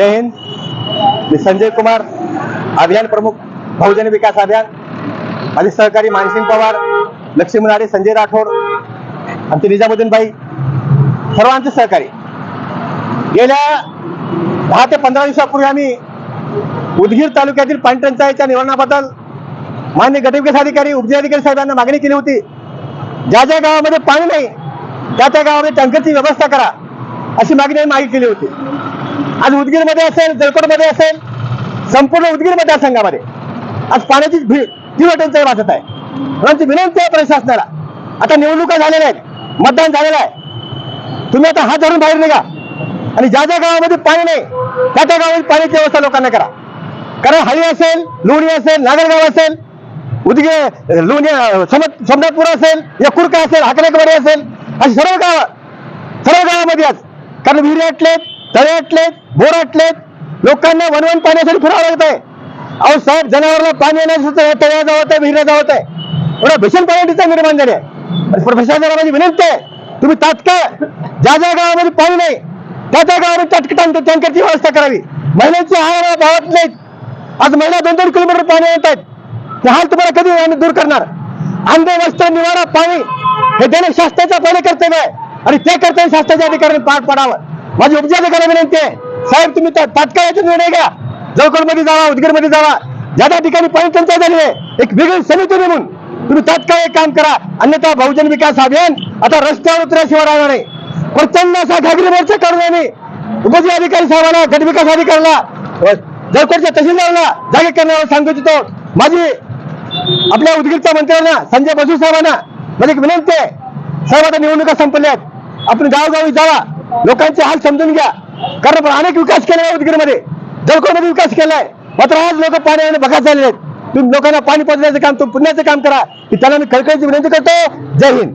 जय हिंद। मी संजय कुमार अभियान प्रमुख बहुजन विकास अभियान माझे सहकारी मानसिंग पवार लक्ष्मी नाडे संजय राठोड आमचे निजामुद्दीन भाई सर्वांचे सहकारी. गेल्या दहा ते पंधरा दिवसापूर्वी आम्ही उदगीर तालुक्यातील पाणीटंचाईच्या निवारणाबद्दल मान्य गटविकास अधिकारी उपजिल्हाधिकारी साहेबांना मागणी केली होती. ज्या ज्या गावामध्ये पाणी नाही त्या त्या गावामध्ये टँकरची व्यवस्था करा अशी मागणी आम्ही मागे केली होती. आज उदगीरमध्ये असेल जळकोटमध्ये असेल संपूर्ण उदगीर मतदारसंघामध्ये आज पाण्याची भी- तीव्र टंचाई वाचत आहे. म्हणून आमची विनंती आहे प्रशासनाला. आता निवडणुका झालेल्या आहेत. मतदान झालेलं आहे. तुम्ही आता हात धरून बाहेर निघा. आणि ज्या ज्या गावामध्ये पाणी नाही त्या त्या गावामध्ये पाण्याची व्यवस्था लोकांना करा. कारण हळी असेल लोणी असेल नागरगाव असेल उदगीर लोणी सोमत सोमनाथपूर असेल या कुरका असेल हाकरेकवाडी असेल अशी सर्व गावं सर्व गावामध्ये आज. कारण विहिरी आटलेत तळे आटलेत बोर अटलेत लोकांना वनवन पाण्यासाठी फिरावं लागत आहे. अहो साहेब जनावरला पाणी येण्याचं तळ्या जावत आहे विहिऱ्या जावत आहे एवढ्या भीषण पाण्याची निर्माण झाली आहे प्रशासनाला माझी विनंती आहे तुम्ही तात्काळ ज्या ज्या गावामध्ये पाणी नाही त्या त्या गावामध्ये तात्काळ टँकरची व्यवस्था करावी. महिलांची हार भावत नाहीत. आज महिला दोन दोन किलोमीटर पाणी येत आहेत. ते हाल तुम्हाला कधी आम्ही दूर करणार? अंधे वस्त्र निवारा पाणी हे देणं शास्त्राचं पहिले कर्तव्य आहे. आणि ते कर्तव्य शास्त्राच्या अधिकाऱ्यांनी पार पाडावं. माझी उपजाधिकाऱ्या विनंती आहे साहेब तुम्ही तात्काळ याचा निर्णय घ्या. जळकोटमध्ये जावा उदगीरमध्ये जावा. ज्या त्या ठिकाणी पाणी टंचाई झाली आहे एक वेगळी समिती नेमून तुम्ही तात्काळ एक काम करा. अन्यथा बहुजन विकास अभियान आता रस्त्यावर उतरल्याशिवाय राहणार नाही. प्रचंड असा घागरी मोर्चा करून आम्ही उपजिल्हाधिकारी साहेबांना गटविकास अधिकाऱ्याला अ, जळकोटच्या तहसीलदारांना जागे करण्यावर सांगू इच्छितो माझी आपल्या उदगीरच्या मंत्र्यांना संजय बसू साहेबांना माझी एक विनंती आहे. साहेब आता निवडणुका संपल्या आहेत आपण गावोगावी जावा. लोकांचे हाल समजून घ्या. कारण आपण अनेक विकास केला आहे उदगीरमध्ये. जळकोटमध्ये विकास केलाय मात्र आज लोक पाण्याने बघत झालेले आहेत. तुम्ही लोकांना पाणी पोचण्याचं काम तुम्ही पुण्याचं काम करा. की त्यांना मी कळकळीची विनंती करतो. जय हिंद.